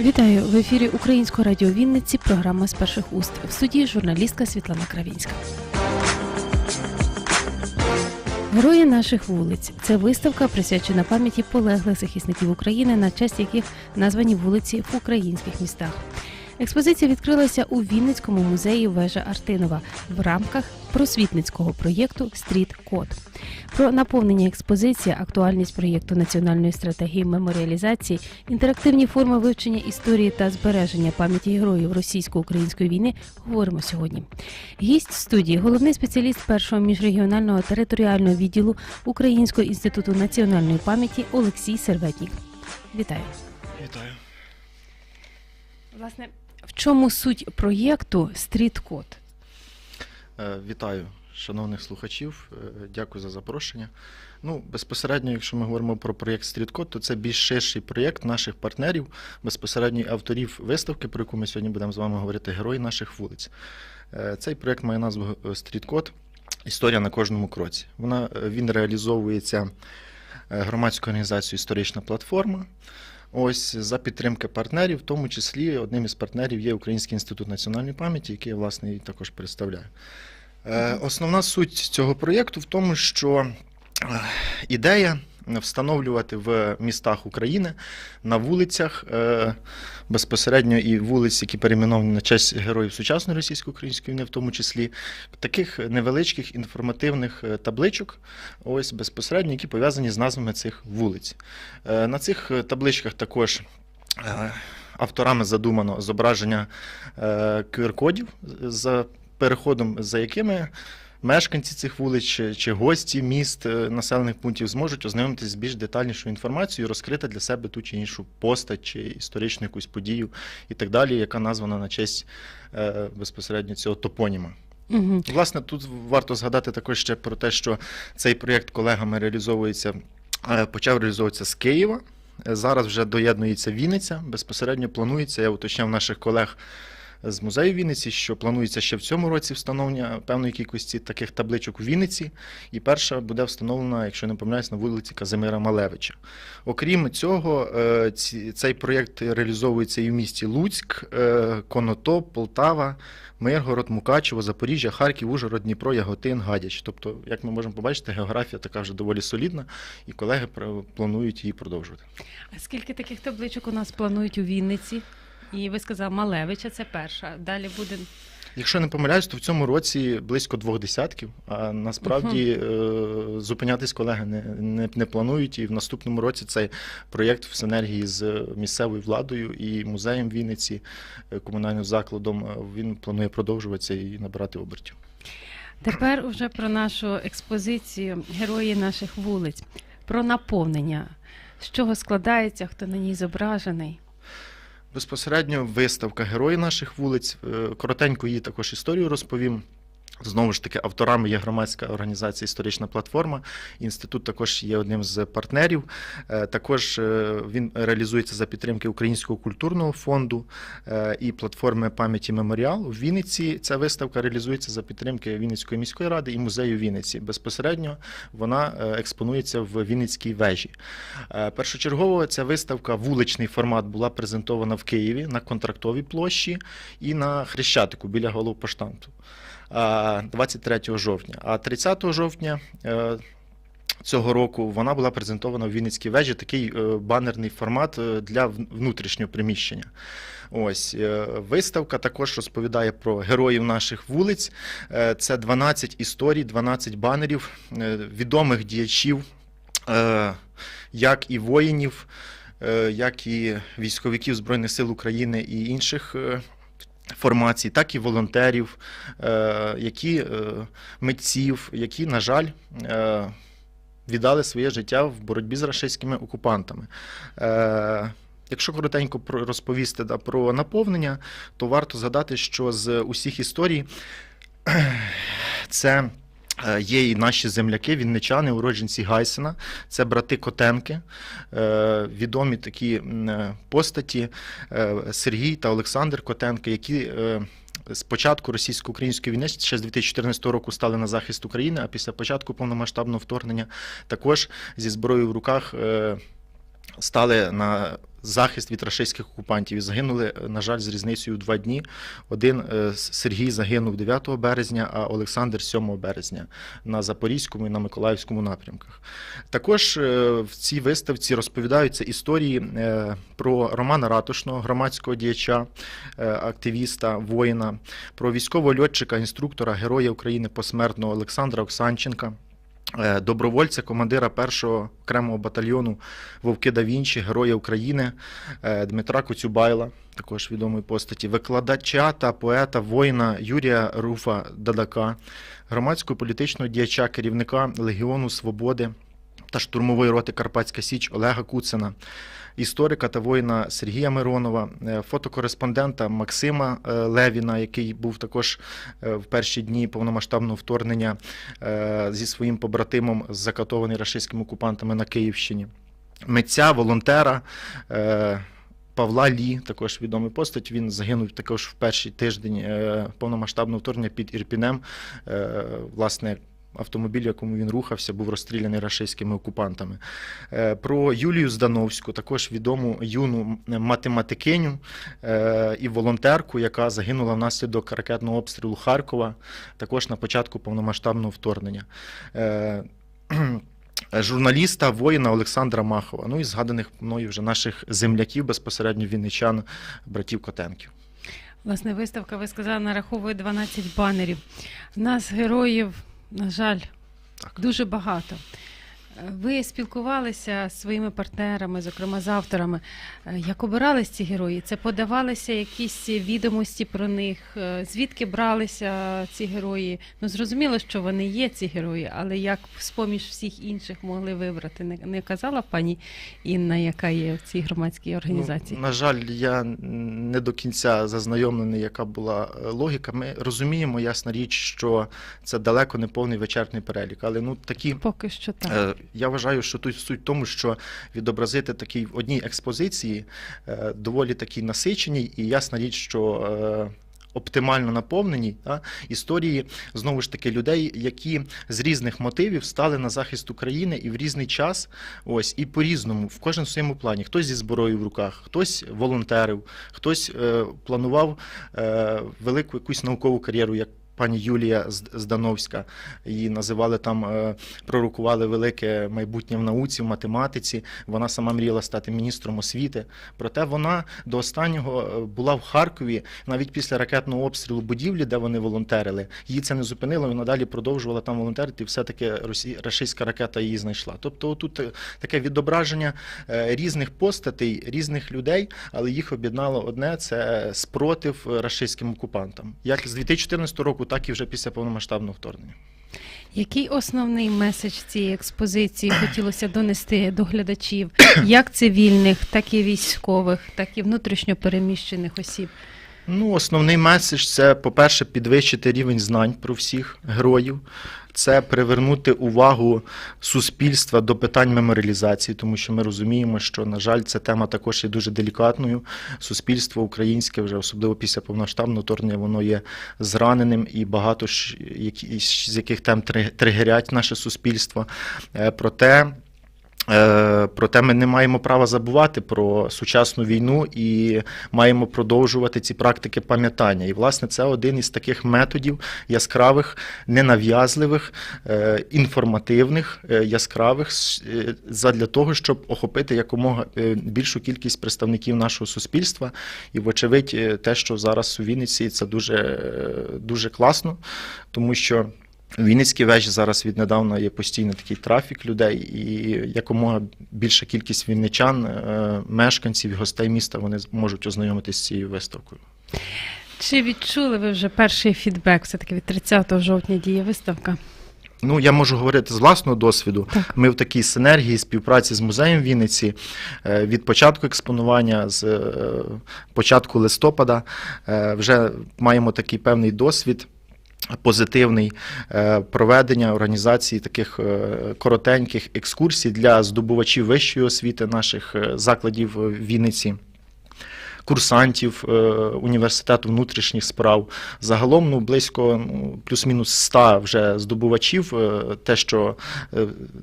Вітаю в ефірі Українського радіо Вінниці. Програма з перших уст в студії журналістка Світлана Кравінська. Герої наших вулиць це виставка, присвячена пам'яті полеглих захисників України, на честь яких названі вулиці в українських містах. Експозиція відкрилася у Вінницькому музеї Вежа Артинова в рамках просвітницького проєкту Стріт Код. Про наповнення експозиції, актуальність проєкту національної стратегії меморіалізації, інтерактивні форми вивчення історії та збереження пам'яті героїв російсько-української війни говоримо сьогодні. Гість студії, головний спеціаліст першого міжрегіонального територіального відділу Українського інституту національної пам'яті Олексій Серветнік. Вітаю. Вітаю. Власне, в чому суть проєкту Стріт Код? Е, Вітаю шановних слухачів. Е, Дякую за запрошення. Ну, безпосередньо, якщо ми говоримо про проєкт Стріткод, то це більш ширший проєкт наших партнерів, безпосередньо авторів виставки, про яку ми сьогодні будемо з вами говорити, герої наших вулиць. Е, Цей проєкт має назву Стріткод. Історія на кожному кроці. Вона він реалізовується громадською організацією Історична платформа. Ось за підтримки партнерів, в тому числі одним із партнерів є Український інститут національної пам'яті, який я власне і також представляю. Е, Основна суть цього проєкту в тому, що е, ідея встановлювати в містах України на вулицях е, безпосередньо і вулиць, які перейменовані на честь героїв сучасної російсько-української війни, в тому числі таких невеличких інформативних е, табличок, ось безпосередньо, які пов'язані з назвами цих вулиць. Е, На цих табличках також. Авторами задумано зображення е, QR-кодів за переходом, за якими мешканці цих вулиць чи, чи гості міст е, населених пунктів зможуть ознайомитися з більш детальнішою інформацією, розкрити для себе ту чи іншу постать чи історичну якусь подію і так далі, яка названа на честь е, безпосередньо цього топоніма. Угу. Власне, тут варто згадати також ще про те, що цей проєкт колегами реалізовується, е, почав реалізовуватися з Києва. Е, Зараз вже доєднується Вінниця. Безпосередньо планується, я уточняв наших колег з музею Вінниці, що планується ще в цьому році встановлення певної кількості таких табличок у Вінниці. І перша буде встановлена, якщо не помиляюсь, на вулиці Казимира Малевича. Окрім цього, е, цей проєкт реалізовується і в місті Луцьк, е, Конотоп, Полтава, Миргород, Мукачево, Запоріжжя, Харків, Ужгород, Дніпро, Яготин, Гадяч. Тобто, як ми можемо побачити, географія така вже доволі солідна, і колеги планують її продовжувати. А скільки таких табличок у нас планують у Вінниці? І ви сказали, Малевича це перша. Далі буде Якщо не помиляюсь, то в цьому році близько двох десятків. А насправді е, зупинятись колеги не, не, не планують. І в наступному році цей проєкт в синергії з місцевою владою і музеєм Вінниці, е, комунальним закладом, е, він планує продовжуватися і набирати обертів. Тепер уже про нашу експозицію Герої наших вулиць, про наповнення. З чого складається, хто на ній зображений? Безпосередньо виставка Герої наших вулиць. Е, Коротенько її також історію розповім. Знову ж таки, авторами є громадська організація Історична платформа. Інститут також є одним з партнерів. Е, Також е, він реалізується за підтримки Українського культурного фонду е, і платформи пам'яті Меморіал. У Вінниці ця виставка реалізується за підтримки Вінницької міської ради і музею Вінниці. Безпосередньо вона експонується в Вінницькій вежі. Першочергово ця виставка вуличний формат була презентована в Києві на контрактовій площі і на Хрещатику біля головпоштамту 23 жовтня. А 30 жовтня. е, Цього року вона була презентована в Вінницькій вежі, такий е, банерний формат е, для внутрішнього приміщення. Ось виставка також розповідає про героїв наших вулиць. Це 12 історій, 12 банерів відомих діячів, як і воїнів, як і військовиків Збройних сил України і інших формацій, так і волонтерів, е, які е, митців, які, на жаль, е, віддали своє життя в боротьбі з рашистськими окупантами. Якщо коротенько розповісти да, про наповнення, то варто згадати, що з усіх історій це є і наші земляки, вінничани, уродженці Гайсена, це брати Котенки, е, відомі такі е, постаті е, Сергій та Олександр Котенки, які е, спочатку російсько-української війни ще з 2014 року стали на захист України, а після початку повномасштабного вторгнення також зі зброєю в руках е, стали на захист від рашистських окупантів і загинули, е, на жаль, з різницею два дні. Один е, Сергій загинув 9 березня, а Олександр 7 березня на Запорізькому і на Миколаївському напрямках. Також е, в цій виставці розповідаються історії про Романа Ратушного, громадського діяча, активіста, воїна, про військового льотчика, інструктора, героя України посмертного Олександра Оксанченка. Е, Добровольця, командира першого окремого батальйону Вовки да Вінчі, Героя України е, Дмитра Коцюбайла, також відомої постаті, викладача та поета, воїна Юрія Руфа Дадака, громадського політичного діяча, керівника Легіону Свободи та штурмової роти Карпатська Січ Олега Куцина, історика та воїна Сергія Миронова, е, фотокореспондента Максима е, Левіна, який був також е, в перші дні повномасштабного вторгнення зі своїм побратимом, закатований рашистськими окупантами на Київщині, митця, волонтера. Павла Лі, також відомий постать. Він загинув також в перший тиждень повномасштабного вторгнення під Ірпінем. Власне, автомобіль, в якому він рухався, був розстріляний рашистськими окупантами. Е, Про Юлію Здановську, також відому юну математикиню е, і волонтерку, яка загинула внаслідок ракетного обстрілу Харкова, також на початку повномасштабного вторгнення. Е, Журналіста, воїна Олександра Махова, ну і згаданих мною вже наших земляків, безпосередньо вінничан, братів Котенків. Власне, виставка, ви сказали, нараховує 12 банерів. Нас героїв, на жаль, Так. дуже багато. Ви спілкувалися з своїми партнерами, зокрема з авторами. Е, Як обирались ці герої? Це подавалися якісь відомості про них? Е, Звідки бралися ці герої? Ну зрозуміло, що вони є ці герої, але як з-поміж всіх інших могли вибрати? Не, не казала пані Інна, яка є в цій громадській організації? Ну, на жаль, я не до кінця зазнайомлений, яка була е, логіка. Ми розуміємо, ясна річ, що це далеко не повний вичерпний перелік. Але ну такі Поки що так. Я вважаю, що тут суть в тому, що відобразити такий в одній експозиції е, доволі такій насиченій, і ясна річ, що е, оптимально наповненій та, історії знову ж таки людей, які з різних мотивів стали на захист України і в різний час, ось і по-різному, в кожен своєму плані. Хтось зі зброєю в руках, хтось волонтерив, хтось е, планував е, велику якусь наукову кар'єру, як пані Юлія Здановська. Її називали там, е, пророкували велике майбутнє в науці, в математиці. Вона сама мріяла стати міністром освіти. Проте вона до останнього е, була в Харкові, навіть після ракетного обстрілу будівлі, де вони волонтерили. Її це не зупинило. Вона далі продовжувала там волонтерити. І все-таки росі... рашистська ракета її знайшла. Тобто, тут е, таке відображення різних постатей, різних людей, але їх об'єднало одне це спротив рашистським окупантам. Як з 2014 року, так і вже після повномасштабного вторгнення. Який основний меседж цієї експозиції хотілося донести до глядачів, як цивільних, так і військових, так і внутрішньо переміщених осіб? Ну, основний меседж це, по-перше, підвищити рівень знань про всіх героїв. Це привернути увагу суспільства до питань меморіалізації, тому що ми розуміємо, що, на жаль, ця тема також є дуже делікатною. Суспільство українське, вже особливо після повноштабного вторгнення, воно є зраненим і багато з яких тем тригерять наше суспільство. Е, Проте Проте ми не маємо права забувати про сучасну війну і маємо продовжувати ці практики пам'ятання. І, власне, це один із таких методів яскравих, ненав'язливих, е, інформативних, е, яскравих е, задля того, щоб охопити якомога е, більшу кількість представників нашого суспільства. І, вочевидь, е, те, що зараз у Вінниці, це дуже, е, дуже класно, тому що. У Вінницькій вежі зараз віднедавна є постійно такий трафік людей, і якомога більша кількість вінничан, е, мешканців і гостей міста вони можуть ознайомитися з цією виставкою. Чи відчули ви вже перший фідбек? Все таки від 30 жовтня діє виставка. Ну, я можу говорити з власного досвіду. Так. Ми в такій синергії співпраці з музеєм Вінниці е, від початку експонування, з е, початку листопада, вже маємо такий певний досвід. Позитивний е, проведення організації таких е, коротеньких екскурсій для здобувачів вищої освіти наших е, закладів в Вінниці. курсантів університету внутрішніх справ. Загалом ну, близько ну, плюс-мінус 100 вже здобувачів, те, що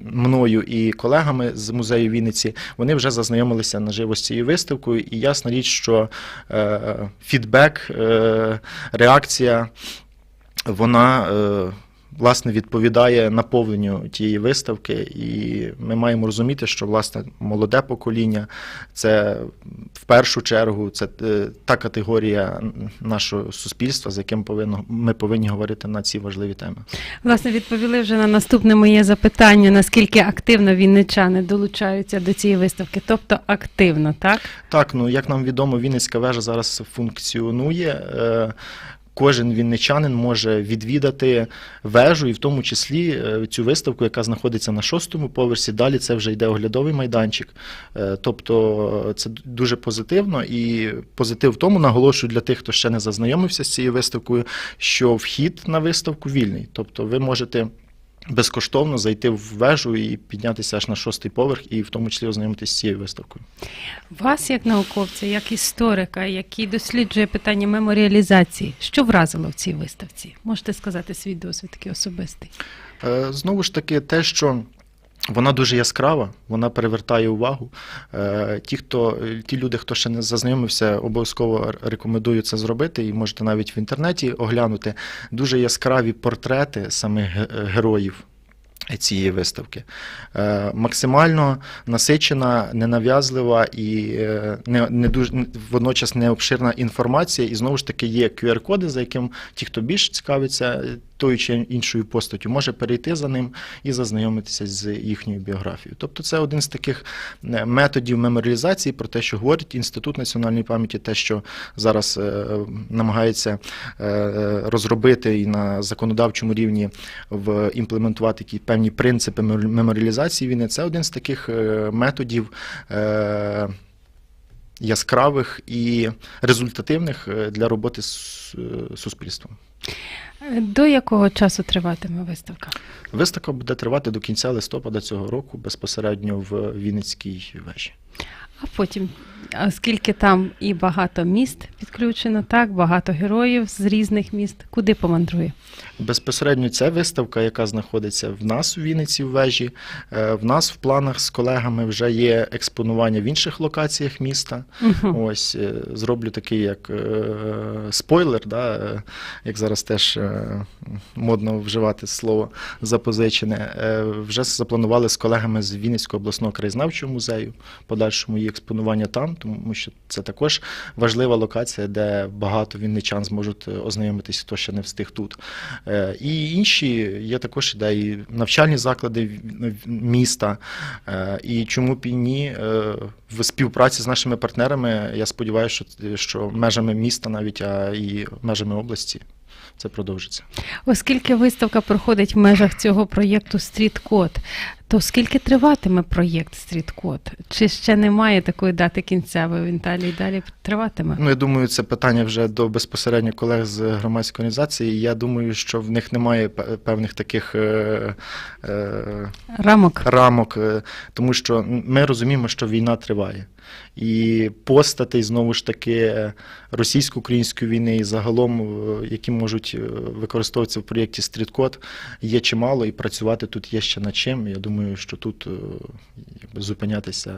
мною і колегами з музею Вінниці, вони вже зазнайомилися наживо з цією виставкою, і ясна річ, що фідбек, реакція, вона. Е, Власне, відповідає наповненню тієї виставки, і ми маємо розуміти, що власне молоде покоління це в першу чергу це е, та категорія нашого суспільства, з яким повинно ми повинні говорити на ці важливі теми. Власне, відповіли вже на наступне моє запитання, наскільки активно вінничани долучаються до цієї виставки, тобто активно, так? Так, ну як нам відомо, Вінницька вежа зараз функціонує. Кожен вінничанин може відвідати вежу, і в тому числі е, цю виставку, яка знаходиться на шостому поверсі. Далі це вже йде оглядовий майданчик. Е, Тобто е, це дуже позитивно. І позитив в тому наголошую для тих, хто ще не зазнайомився з цією виставкою, що вхід на виставку вільний. Тобто ви можете. Безкоштовно зайти в вежу і піднятися аж на шостий поверх, і в тому числі ознайомитися з цією виставкою. Вас, як науковця, як історика, який досліджує питання меморіалізації, що вразило в цій виставці? Можете сказати свій досвід такий особистий? Е, Знову ж таки, те, що вона дуже яскрава, вона перевертає увагу. Е, Ті, хто, ті люди, хто ще не зазнайомився, обов'язково рекомендую це зробити, і можете навіть в інтернеті оглянути дуже яскраві портрети самих героїв. Цієї виставки Е, максимально насичена, ненав'язлива і е, не, не дуже не- водночас необширна інформація. І знову ж таки є QR-коди, за яким ті, хто більш цікавиться тою чи іншою постаттю, може перейти за ним і зазнайомитися з їхньою біографією. Тобто, це один з таких е, методів меморіалізації про те, що говорить Інститут національної пам'яті, те, що зараз е, намагається е, розробити і на законодавчому рівні в імплементувати які певні принципи меморіалізації війни. Це один з таких методів. Яскравих і результативних для роботи з суспільством. До якого часу триватиме виставка? Виставка буде тривати до кінця листопада цього року безпосередньо в Вінницькій вежі. А потім, оскільки там і багато міст підключено, так, багато героїв з різних міст, куди помандрує? Безпосередньо ця виставка, яка знаходиться в нас у Вінниці в вежі. е, В нас в планах з колегами вже є експонування в інших локаціях міста. Мгм. Ось е, зроблю такий як е, спойлер, да, як зараз теж модно вживати слово запозичене. Вже запланували з колегами з Вінницького обласного краєзнавчого музею подальшому експонування там, тому що це також важлива локація, де багато вінничан зможуть е, ознайомитися, хто ще не встиг тут. Е, І інші є також ідеї, навчальні заклади міста. Е, І чому б і ні, в співпраці з нашими партнерами, я сподіваюся, що, що межами міста, навіть а і межами області, це продовжиться. Оскільки виставка проходить в межах цього проєкту Стріткод, то скільки триватиме проєкт Стріткод? Чи ще немає такої дати кінцевої? Він далі і далі триватиме? Ну, я думаю, це питання вже до безпосередньо колег з громадської організації. Я думаю, що в них немає певних таких е, е, Рамок. рамок, е, тому що ми розуміємо, що війна триває. І постатей, знову ж таки, е, російсько-української війни і загалом, е, які можуть е, використовуватися в проєкті Стріткод, є чимало, і працювати тут є ще над чим. Я думаю, що тут е, якби, зупинятися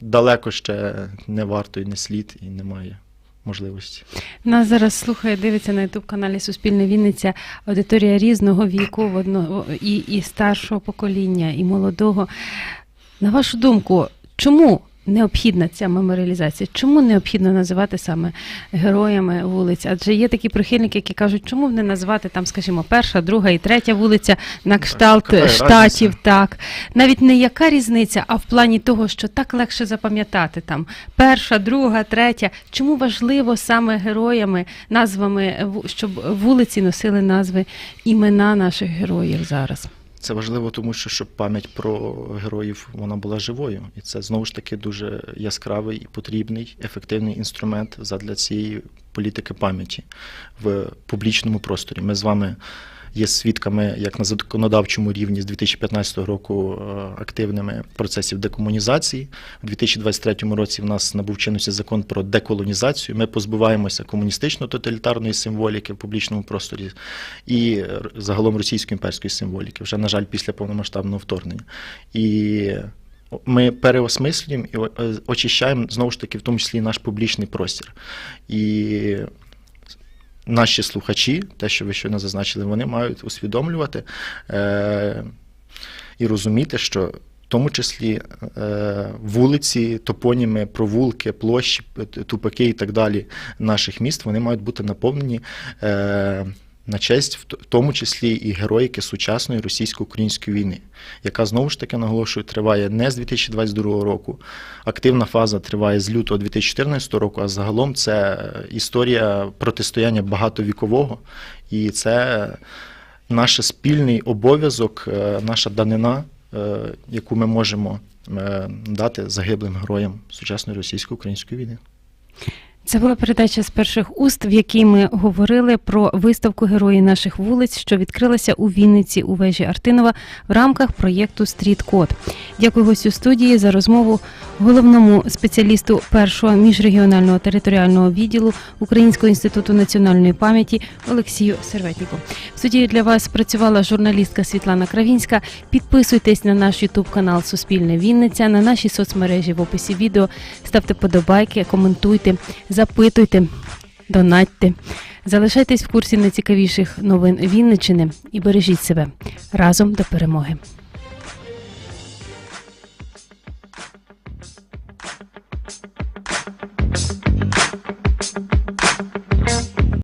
далеко ще не варто і не слід, і немає можливості. Нас зараз слухає, дивиться на ютуб каналі Суспільне Вінниця аудиторія різного віку в одного і, і старшого покоління, і молодого. На вашу думку, чому необхідна ця меморіалізація? Чому необхідно називати саме героями вулиць? Адже є такі прихильники, які кажуть, чому б не назвати там, скажімо, перша, друга і третя вулиця на кшталт яка штатів, разниця? так. Навіть не яка різниця, а в плані того, що так легше запам'ятати там перша, друга, третя. Чому важливо саме героями, назвами, щоб вулиці носили назви імена наших героїв зараз? Це важливо, тому що щоб пам'ять про героїв вона була живою, і це знову ж таки дуже яскравий і потрібний ефективний інструмент задля цієї політики пам'яті в публічному просторі. Ми з вами є свідками як на законодавчому рівні з 2015 року е, активними процесів декомунізації. У 2023 році в нас набув чинності закон про деколонізацію. Ми позбуваємося комуністично-тоталітарної символіки в публічному просторі і загалом російської імперської символіки, вже, на жаль, після повномасштабного вторгнення. І ми переосмислюємо і е, очищаємо знову ж таки, в тому числі наш публічний простір. І наші слухачі, те, що ви щойно зазначили, вони мають усвідомлювати е- і розуміти, що в тому числі е, вулиці, топоніми, провулки, площі, тупаки і так далі наших міст, вони мають бути наповнені е, на честь, в тому числі і героїки сучасної російсько-української війни, яка знову ж таки наголошую, триває не з 2022 року. Активна фаза триває з лютого 2014 року, а загалом це історія протистояння багатовікового, і це наш спільний обов'язок, е, наша данина, е, яку ми можемо е, дати загиблим героям сучасної російсько-української війни. Це була передача з перших уст, в якій ми говорили про виставку Герої наших вулиць, що відкрилася у Вінниці у вежі Артинова в рамках проєкту Стріт Код. Дякую гостю студії за розмову головному спеціалісту першого міжрегіонального територіального відділу Українського інституту національної пам'яті Олексію Серветніку. В студії для вас працювала журналістка Світлана Кравінська. Підписуйтесь на наш Ютуб канал Суспільне Вінниця, на наші соцмережі в описі відео. Ставте подобайки, коментуйте, запитуйте, донатьте. Залишайтесь в курсі найцікавіших новин Вінничини і бережіть себе разом до перемоги.